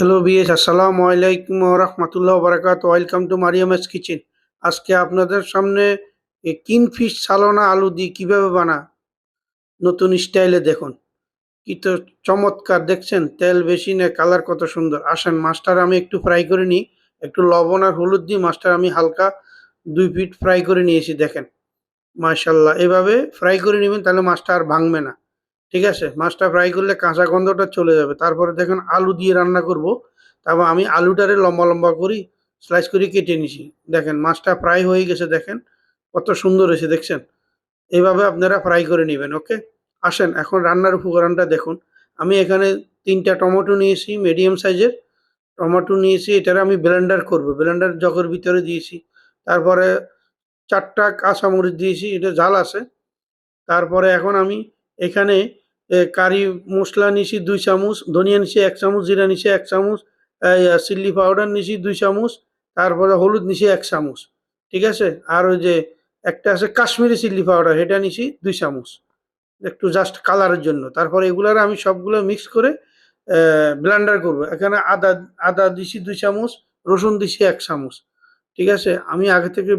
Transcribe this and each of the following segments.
Hello BS আসসালামু আলাইকুম রহমতুল্লাহ বারাকাত welcome to মারিয়ামেস kitchen আজকে আপনাদের সামনে কিংফিশ সালোনা আলু দিয়ে কীভাবে বানা নতুন স্টাইলে দেখুন। কি তো চমৎকার, দেখছেন? তেল বেশি না, কালার কত সুন্দর। আসেন মাছটার আমি একটু ফ্রাই করে নিই। একটু লবণ আর হলুদ দিয়ে মাছটা আমি হালকা দুই ফিট ফ্রাই করে নিয়েছি, দেখেন। মাশাল্লাহ এভাবে ফ্রাই করে নেবেন, তাহলে মাছটা আর ভাঙবে না। ঠিক আছে? মাছটা ফ্রাই করলে কাঁচা গন্ধটা চলে যাবে। তারপরে দেখেন আলু দিয়ে রান্না করব। তারপর আমি আলুটারে লম্বা লম্বা করি স্লাইস করে, কেটে নিছি। দেখেন মাছটা ফ্রাই হয়ে গেছে, দেখেন কত সুন্দর হয়েছে, দেখছেন? এইভাবে আপনারা ফ্রাই করে নেবেন ওকে আসেন, এখন রান্নার উপকরণটা দেখুন। আমি এখানে তিনটা টমেটো নিয়েছি মিডিয়াম সাইজের টমেটো নিয়েছি, এটারে আমি ব্লেন্ডার করব। ব্লেন্ডার জগের ভিতরে দিয়েছি। তারপরে চারটা কাঁচামরিচ দিয়েছি, এটা ঝাল আছে। তারপরে এখন আমি এখানে কারি মশলা নিছি দুই চামচ, ধনিয়া নিছি এক চামচ, জিরা নিছি এক চামচ চিল্লি পাউডার নিছি দুই চামচ, তারপরে হলুদ নিছি এক চামচ, ঠিক আছে? আর ওই যে একটা আছে কাশ্মীরি চিল্লি পাউডার এটা নিছি দুই চামচ, একটু জাস্ট কালারের জন্য। তারপরে এগুলার আমি সবগুলো মিক্স করে ব্লেন্ডার করব। এখানে আদা আদা দিছি দুই চামচ, রসুন দিছি এক চামচ, ঠিক আছে? আমি আগে থেকে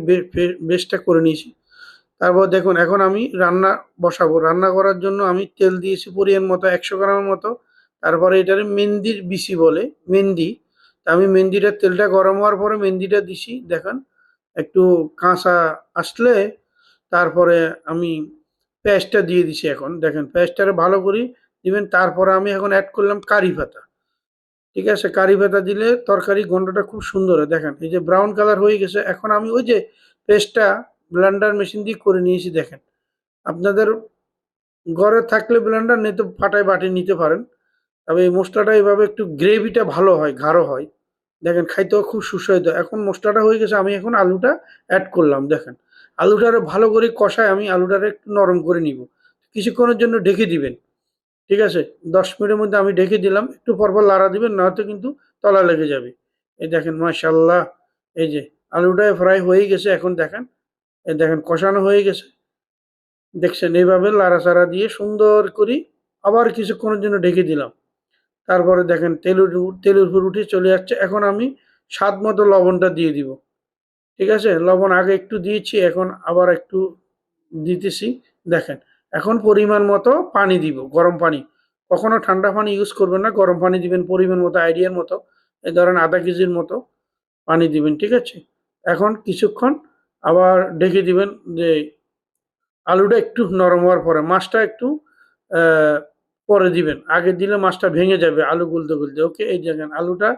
বেস্টটা করে নিয়েছি। তারপর দেখুন, এখন আমি রান্না বসাবো। রান্না করার জন্য আমি তেল দিয়েছি পরিমাণ মতো, একশো গ্রামের মতো। তারপরে এটারে মেহেন্দির বিসি বলে, মেহেন্দি। তা আমি মেহেন্দিটার তেলটা গরম হওয়ার পরে মেহেন্দিটা দিছি, দেখেন। একটু কাঁচা আসলে, তারপরে আমি পেঁয়াজটা দিয়ে দিছি এখন। দেখেন পেঁয়াজটারে ভালো করে দিবেন, তারপরে আমি এখন অ্যাড করলাম কারি পাতা। ঠিক আছে? কারি পাতা দিলে তরকারি গন্ধটা খুব সুন্দর দেখেন, এই যে ব্রাউন কালার হয়ে গেছে। এখন আমি ওই যে পেস্টটা ব্লেন্ডার মেশিন দিয়ে করে নিয়েছি দেখেন। আপনাদের ঘরে থাকলে ব্লেন্ডার নিতে ফাটায় বাটি নিতে পারেন। তবে এই মশলাটা এভাবে একটু গ্রেভিটা ভালো হয়, গাঢ় হয়। দেখেন, খাইতেও খুব সুস্বাদু। এখন মশলাটা হয়ে গেছে, আমি এখন আলুটা অ্যাড করলাম, দেখেন। আলুটারে ভালো করে কষায় আমি আলুটারে একটু নরম করে নিব। কিছুক্ষণের জন্য ঢেকে দিবেন, ঠিক আছে? দশ মিনিটের মধ্যে আমি ঢেকে দিলাম, একটু পরপর লাড়া দিবেন, নয়তো কিন্তু তলা লেগে যাবে। এই দেখেন মাশাল্লাহ এই যে আলুটা ফ্রাই হয়ে গেছে, এখন দেখেন দেখেন কষানো হয়ে গেছে। দেখছেন এইভাবে লাড়াচাড়া দিয়ে সুন্দর করে আবার কিছুক্ষণের জন্য ঢেকে দিলাম। তারপরে দেখেন তেলের তেলের উপর উঠে চলে যাচ্ছে এখন আমি স্বাদ মতো লবণটা দিয়ে দিব। ঠিক আছে? লবণ আগে একটু দিয়েছি, এখন আবার একটু দিতেছি। দেখেন, এখন পরিমাণ মতো পানি দিব, গরম পানি। কখনো ঠান্ডা পানি ইউজ করবেন না, গরম পানি দিবেন পরিমাণ মতো, আইডিয়ার মতো। এই ধরেন আধা কেজির মতো পানি দিবেন, ঠিক আছে? এখন কিছুক্ষণ আবার ডেকে দিবেন যে আলুটা একটু নরম হওয়ার পরে মাছটা একটু পরে দিবেন। আগে দিলে মাছটা ভেঙে যাবে আলু গুলতে গুলতে। ওকে, এই দেখেন আলুটা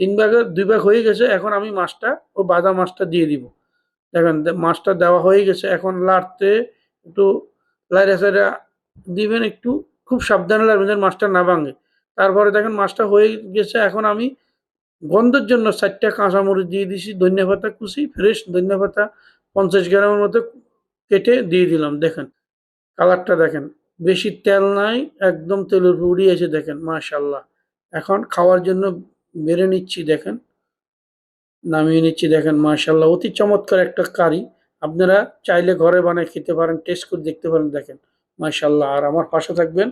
তিন ভাগে, দুই ভাগ হয়ে গেছে। এখন আমি মাছটা ও বাদা মাছটা দিয়ে দিব। দেখেন মাছটা দেওয়া হয়ে গেছে। এখন লাড়তে একটু লাইড়া সাইডা দিবেন একটু। খুব সাবধানে লাগবেন মাছটা না ভাঙে। তারপরে দেখেন মাছটা হয়ে গেছে। এখন আমি গন্ধের জন্য চারটা কাঁচামরিচ দিয়ে দিছি, ধনিয়া পাতা কুচি, ফ্রেশ ধনিয়া পাতা, পঞ্চাশ গ্রামের মতো কেটে দিয়ে দিলাম, দেখেন। কালারটা দেখেন, বেশি তেল নাই, একদম তেলের উড়িয়ে এসে দেখেন মাশাল্লাহ এখন খাওয়ার জন্য বেড়ে নিচ্ছি, দেখেন। নামিয়ে নিচ্ছি, দেখেন মাশাল্লাহ অতি চমৎকার একটা কারি। আপনারা চাইলে ঘরে বানায় খেতে পারেন টেস্ট করে দেখতে পারেন, দেখেন মাশাল্লাহ আর আমার পাশে থাকবেন